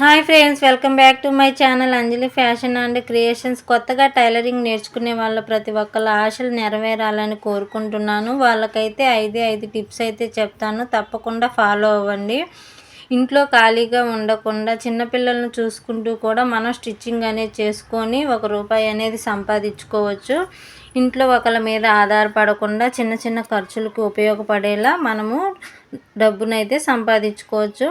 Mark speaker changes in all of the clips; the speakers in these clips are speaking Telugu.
Speaker 1: Hi friends welcome back to my channel Anjali fashion and creations. కొత్తగా టైలరింగ్ నేర్చుకునే వాళ్ళ ప్రతి ఒక్కళ్ళ ఆశలు నెరవేరాలని కోరుకుంటున్నాను. వాళ్ళకైతే ఐదే ఐదు టిప్స్ అయితే చెప్తాను. తప్పకుండా ఫాలో అవ్వండి. ఇంట్లో ఖాళీగా ఉండకుండా చిన్నపిల్లలను చూసుకుంటూ కూడా మనం స్టిచ్చింగ్ అనేది చేసుకొని ఒక రూపాయి అనేది సంపాదించుకోవచ్చు. ఇంట్లో ఒకళ్ళ మీద ఆధారపడకుండా చిన్న చిన్న ఖర్చులకు ఉపయోగపడేలా మనము డబ్బునైతే సంపాదించుకోవచ్చు.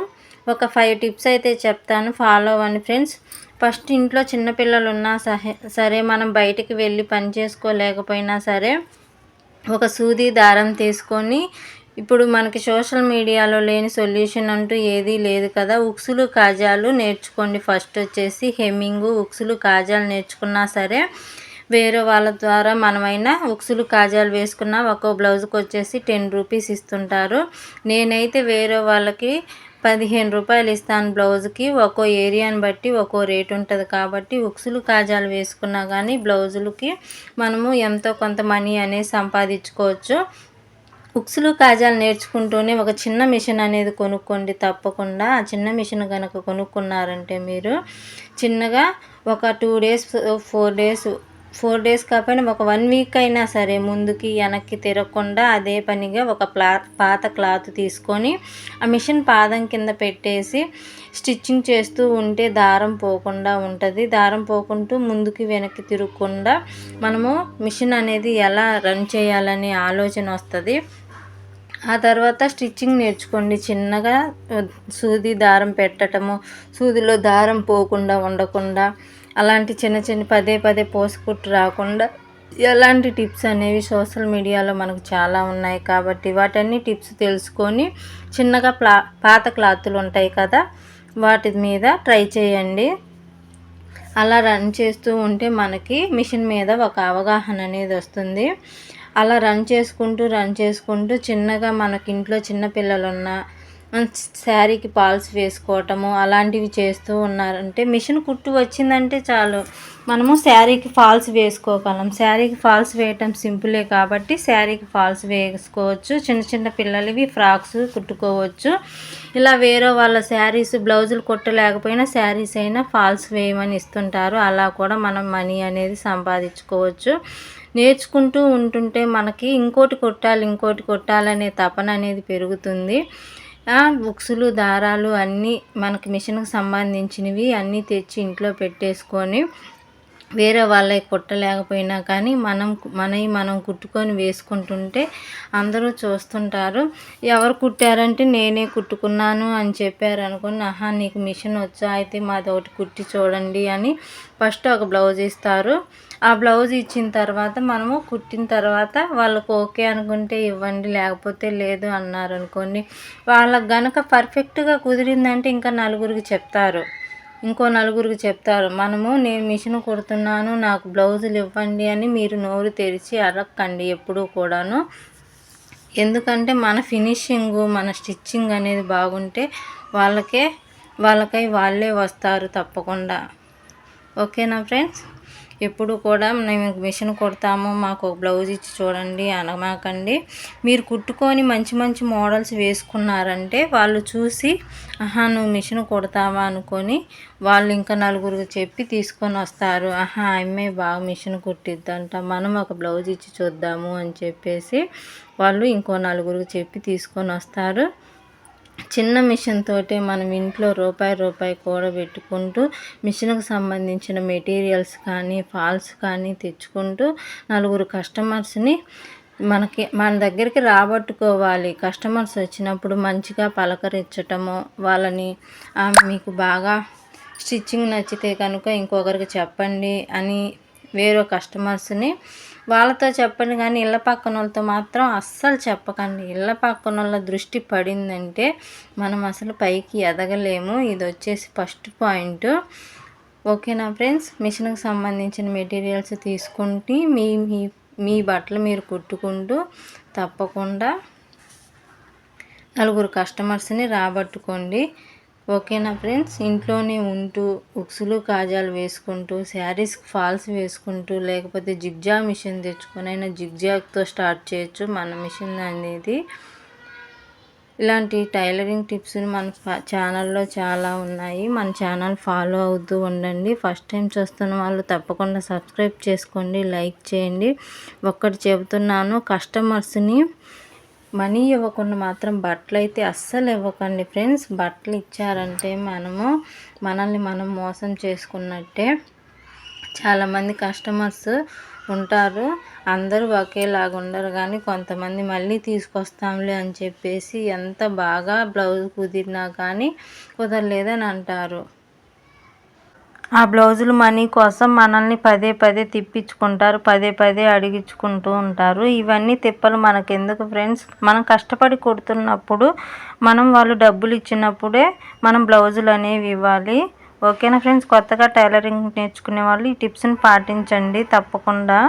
Speaker 1: ఒక ఫైవ్ టిప్స్ అయితే చెప్తాను. ఫాలో అవ్వండి ఫ్రెండ్స్ ఫస్ట్ ఇంట్లో చిన్నపిల్లలు ఉన్నా సహే సరే మనం బయటికి వెళ్ళి పని చేసుకోలేకపోయినా సరే ఒక సూది దారం తీసుకొని ఇప్పుడు మనకి సోషల్ మీడియాలో లేని సొల్యూషన్ అంటూ ఏదీ లేదు కదా. ఉక్సులు కాజాలు నేర్చుకోండి. ఫస్ట్ వచ్చేసి హెమ్మింగు ఉక్సులు కాజాలు నేర్చుకున్నా సరే వేరే వాళ్ళ ద్వారా మనమైనా ఉక్సులు కాజాలు వేసుకున్న ఒక్కో బ్లౌజ్కి వచ్చేసి టెన్ రూపీస్ ఇస్తుంటారు. నేనైతే వేరే వాళ్ళకి పదిహేను రూపాయలు ఇస్తాను బ్లౌజ్కి. ఒక్కో ఏరియాని బట్టి ఒక్కో రేట్ ఉంటుంది కాబట్టి ఉక్సులు కాజాలు వేసుకున్నా కానీ బ్లౌజులకి మనము ఎంతో కొంత మనీ అనేది సంపాదించుకోవచ్చు. ఉక్సులు కాజాలు నేర్చుకుంటూనే ఒక చిన్న మిషన్ అనేది కొనుక్కోండి తప్పకుండా. ఆ చిన్న మిషన్ కనుక కొనుక్కున్నారంటే మీరు చిన్నగా ఒక two days four days four days కాకపోయినా ఒక వన్ వీక్ అయినా సరే ముందుకి వెనక్కి తిరగకుండా అదే పనిగా ఒక ప్లా పాత క్లాత్ తీసుకొని ఆ మిషన్ పాదం కింద పెట్టేసి స్టిచ్చింగ్ చేస్తూ ఉంటే దారం పోకుండా ఉంటుంది. దారం పోకుంటూ ముందుకి వెనక్కి తిరగకుండా మనము మిషన్ అనేది ఎలా రన్ చేయాలనే ఆలోచన వస్తుంది. ఆ తర్వాత స్టిచ్చింగ్ నేర్చుకోండి. చిన్నగా సూది దారం పెట్టటము సూదిలో దారం పోకుండా ఉండకుండా అలాంటి చిన్న చిన్న పదే పదే పోసుకుట్టు రాకుండా ఎలాంటి టిప్స్ అనేవి సోషల్ మీడియాలో మనకు చాలా ఉన్నాయి కాబట్టి వాటన్ని టిప్స్ తెలుసుకొని చిన్నగా ప్లా పాత క్లాతులు ఉంటాయి కదా వాటి మీద ట్రై చేయండి. అలా రన్ చేస్తూ ఉంటే మనకి మిషన్ మీద ఒక అవగాహన అనేది వస్తుంది. అలా రన్ చేసుకుంటూ రన్ చేసుకుంటూ చిన్నగా మనకి ఇంట్లో చిన్నపిల్లలు ఉన్న శారీకి పాల్స్ వేసుకోవటము అలాంటివి చేస్తూ ఉన్నారంటే మిషన్ కుట్టు వచ్చిందంటే చాలు. మనము శారీకి ఫాల్స్ వేసుకోగలం. శారీకి ఫాల్స్ వేయటం సింపులే కాబట్టి శారీకి ఫాల్స్ వేసుకోవచ్చు. చిన్న చిన్న పిల్లలవి ఫ్రాక్స్ కుట్టుకోవచ్చు. ఇలా వేరే వాళ్ళ శారీస్ బ్లౌజులు కుట్టలేకపోయినా శారీస్ అయినా ఫాల్స్ వేయమని ఇస్తుంటారు. అలా కూడా మనం మనీ అనేది సంపాదించుకోవచ్చు. నేర్చుకుంటూ ఉంటుంటే మనకి ఇంకోటి కొట్టాలి ఇంకోటి కొట్టాలనే తపన అనేది పెరుగుతుంది. బుక్స్లు దారాలు అన్నీ మనకి మిషన్కి సంబంధించినవి అన్నీ తెచ్చి ఇంట్లో పెట్టేసుకొని వేరే వాళ్ళకి కుట్టలేకపోయినా కానీ మనం మనవి మనం కుట్టుకొని వేసుకుంటుంటే అందరూ చూస్తుంటారు. ఎవరు కుట్టారంటే నేనే కుట్టుకున్నాను అని చెప్పారు అనుకుని ఆహా నీకు మిషన్ వచ్చా? అయితే మాది ఒకటి కుట్టి చూడండి అని ఫస్ట్ ఒక బ్లౌజ్ ఇస్తారు. ఆ బ్లౌజ్ ఇచ్చిన తర్వాత మనము కుట్టిన తర్వాత వాళ్ళకు ఓకే అనుకుంటే ఇవ్వండి లేకపోతే లేదు అన్నారు అనుకోండి. వాళ్ళకు గనక పర్ఫెక్ట్గా కుదిరిందంటే ఇంకా నలుగురికి చెప్తారు. ఇంకో నలుగురికి చెప్తారు మనము నేను మిషన్ కుడుతున్నాను నాకు బ్లౌజులు ఇవ్వండి అని మీరు నోరు తెరిచి అరక్కండి ఎప్పుడూ కూడాను. ఎందుకంటే మన ఫినిషింగ్ మన స్టిచ్చింగ్ అనేది బాగుంటే వాళ్ళకే వాళ్ళకై వాళ్ళే వస్తారు తప్పకుండా. ఓకేనా ఫ్రెండ్స్? ఎప్పుడు కూడా మేము మిషన్ కుడతాము మాకు ఒక బ్లౌజ్ ఇచ్చి చూడండి అనమాకండి. మీరు కుట్టుకొని మంచి మంచి మోడల్స్ వేసుకున్నారంటే వాళ్ళు చూసి ఆహా నువ్వు మిషన్ కుడతావా? అనుకొని వాళ్ళు ఇంకా నలుగురికి చెప్పి తీసుకొని వస్తారు. ఆహా అమ్మాయి బాగా మిషన్ కుట్టిద్దంట మనం ఒక బ్లౌజ్ ఇచ్చి చూద్దాము అని చెప్పేసి వాళ్ళు ఇంకో నలుగురికి చెప్పి తీసుకొని వస్తారు. చిన్న మిషన్ తోటి మనం ఇంట్లో రూపాయి రూపాయి కూడబెట్టుకుంటూ మిషన్కు సంబంధించిన మెటీరియల్స్ కానీ ఫాల్స్ కానీ తెచ్చుకుంటూ నలుగురు కస్టమర్స్ని మనకి మన దగ్గరికి రాబట్టుకోవాలి. కస్టమర్స్ వచ్చినప్పుడు మంచిగా పలకరించటము వాళ్ళని మీకు బాగా స్టిచ్చింగ్ నచ్చితే కనుక ఇంకొకరికి చెప్పండి అని వేరే కస్టమర్స్ని వాళ్ళతో చెప్పండి కానీ ఇళ్ళ పక్కన వాళ్ళతో మాత్రం అస్సలు చెప్పకండి. ఇళ్ళ పక్కన వాళ్ళ దృష్టి పడిందంటే మనం అసలు పైకి ఎదగలేము. ఇది వచ్చేసి ఫస్ట్ పాయింట్. ఓకేనా ఫ్రెండ్స్? మిషన్కి సంబంధించిన మెటీరియల్స్ తీసుకుంటే మీ మీ మీ బట్టలు మీరు కుట్టుకుంటూ తప్పకుండా నలుగురు కస్టమర్స్ని రాబట్టుకోండి. ఓకేనా ఫ్రెండ్స్? ఇంట్లోనే ఉంటూ ఉక్సులు కాజాలు వేసుకుంటూ శారీస్ ఫాల్స్ వేసుకుంటూ లేకపోతే జిగ్జా మిషన్ తెచ్చుకొని అయినా జిగ్జాగ్తో స్టార్ట్ చేయొచ్చు మన మిషన్ అనేది. ఇలాంటి టైలరింగ్ టిప్స్ మన ఛానల్లో చాలా ఉన్నాయి. మన ఛానల్ ఫాలో అవుతూ ఉండండి. ఫస్ట్ టైం చూస్తున్న వాళ్ళు తప్పకుండా సబ్స్క్రైబ్ చేసుకోండి లైక్ చేయండి. ఒక్కటి చెబుతున్నాను కస్టమర్స్ని మనీ ఇవ్వకుండా మాత్రం బట్టలు అయితే అస్సలు ఇవ్వకండి ఫ్రెండ్స్. బట్టలు ఇచ్చారంటే మనము మనల్ని మనం మోసం చేసుకున్నట్టే చాలామంది కస్టమర్స్ ఉంటారు. అందరూ ఒకేలాగా ఉండరు కానీ కొంతమంది మళ్ళీ తీసుకొస్తాంలే అని చెప్పేసి ఎంత బాగా బ్లౌజ్ కుదిరినా కానీ కుదరలేదని అంటారు. ఆ బ్లౌజులు మనీ కోసం మనల్ని పదే పదే తిప్పించుకుంటారు పదే పదే అడిగించుకుంటూ ఉంటారు. ఇవన్నీ తిప్పలు మనకెందుకు ఫ్రెండ్స్ మనం కష్టపడి కుడుతున్నప్పుడు మనం వాళ్ళు డబ్బులు ఇచ్చినప్పుడే మనం బ్లౌజులు అనేవి ఇవ్వాలి. ఓకేనా ఫ్రెండ్స్ కొత్తగా టైలరింగ్ నేర్చుకునే వాళ్ళు ఈ టిప్స్ని పాటించండి తప్పకుండా.